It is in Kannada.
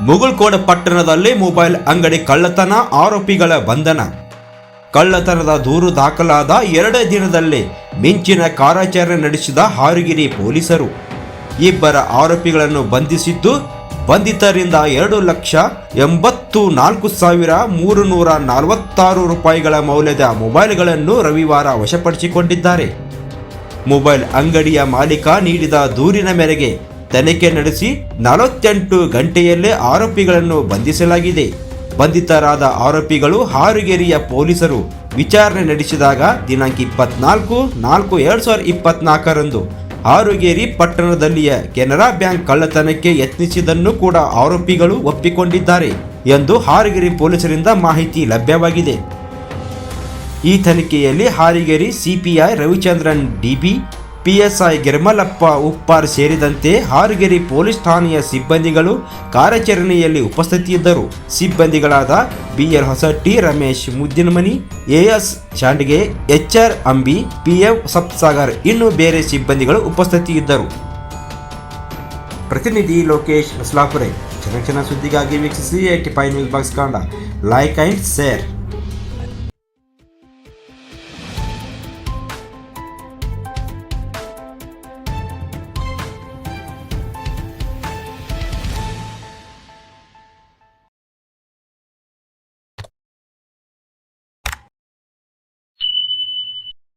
ಮುಗುಳ್ಕೋಡ ಪಟ್ಟಣದಲ್ಲಿ ಮೊಬೈಲ್ ಅಂಗಡಿ ಕಳ್ಳತನ, ಆರೋಪಿಗಳ ಬಂಧನ. ಕಳ್ಳತನದ ದೂರು ದಾಖಲಾದ ಎರಡೇ ದಿನದಲ್ಲಿ ಮಿಂಚಿನ ಕಾರ್ಯಾಚರಣೆ ನಡೆಸಿದ ಹಾರುಗಿರಿ ಪೊಲೀಸರು. ಇಬ್ಬರ ಆರೋಪಿಗಳನ್ನು ಬಂಧಿಸಿದ್ದು, ಬಂಧಿತರಿಂದ ಎರಡು ಲಕ್ಷ ಎಂಬತ್ತು ನಾಲ್ಕು ಸಾವಿರ ಮೂರು ನೂರ ನಲವತ್ತಾರು ರೂಪಾಯಿಗಳ ಮೌಲ್ಯದ ಮೊಬೈಲ್ಗಳನ್ನು ರವಿವಾರ ವಶಪಡಿಸಿಕೊಂಡಿದ್ದಾರೆ. ಮೊಬೈಲ್ ಅಂಗಡಿಯ ಮಾಲೀಕ ನೀಡಿದ ದೂರಿನ ಮೇರೆಗೆ ತನಿಖೆ ನಡೆಸಿ ನಲವತ್ತೆಂಟು ಗಂಟೆಯಲ್ಲೇ ಆರೋಪಿಗಳನ್ನು ಬಂಧಿಸಲಾಗಿದೆ. ಬಂಧಿತರಾದ ಆರೋಪಿಗಳು ಹಾರುಗೇರಿಯ ಪೊಲೀಸರು. ವಿಚಾರಣೆ ನಡೆಸಿದಾಗ ದಿನಾಂಕ ಇಪ್ಪತ್ನಾಲ್ಕು, ನಾಲ್ಕು, ಎರಡು ಸಾವಿರದ ಇಪ್ಪತ್ನಾಲ್ಕರಂದು ಹಾರುಗೇರಿ ಪಟ್ಟಣದಲ್ಲಿಯ ಕೆನರಾ ಬ್ಯಾಂಕ್ ಕಳ್ಳತನಕ್ಕೆ ಯತ್ನಿಸಿದ್ದನ್ನು ಕೂಡ ಆರೋಪಿಗಳು ಒಪ್ಪಿಕೊಂಡಿದ್ದಾರೆ ಎಂದು ಹಾರುಗೇರಿ ಪೊಲೀಸರಿಂದ ಮಾಹಿತಿ ಲಭ್ಯವಾಗಿದೆ. ಈ ತನಿಖೆಯಲ್ಲಿ Harigeri CPI Ravichandran DB PSI Girmalappa Uppar ಸೇರಿದಂತೆ ಹಾರಗೆರೆ ಪೊಲೀಸ್ ಠಾಣೆಯ ಸಿಬ್ಬಂದಿಗಳು ಕಾರ್ಯಾಚರಣೆಯಲ್ಲಿ ಉಪಸ್ಥಿತಿಯಿದ್ದರು. ಸಿಬ್ಬಂದಿಗಳಾದ BL Hosatti, Ramesh Muddinamani, AS Shandge HR Ambi, PM Sapsagar ಇನ್ನು ಬೇರೆ ಸಿಬ್ಬಂದಿಗಳು ಉಪಸ್ಥಿತಿಯಿದ್ದರು. ಪ್ರತಿನಿಧಿ ಲೋಕೇಶ್ ಮಸ್ಲಾಪುರೆ ಕ್ಷಣ ಸುದ್ದಿಗಾಗಿ ವೀಕ್ಷಿಸಿ ಏಟಿ ಫೈವ್ ನ್ಯೂಸ್ ಬಾಕ್ಸ್ ಕಾಂಡ. Like and share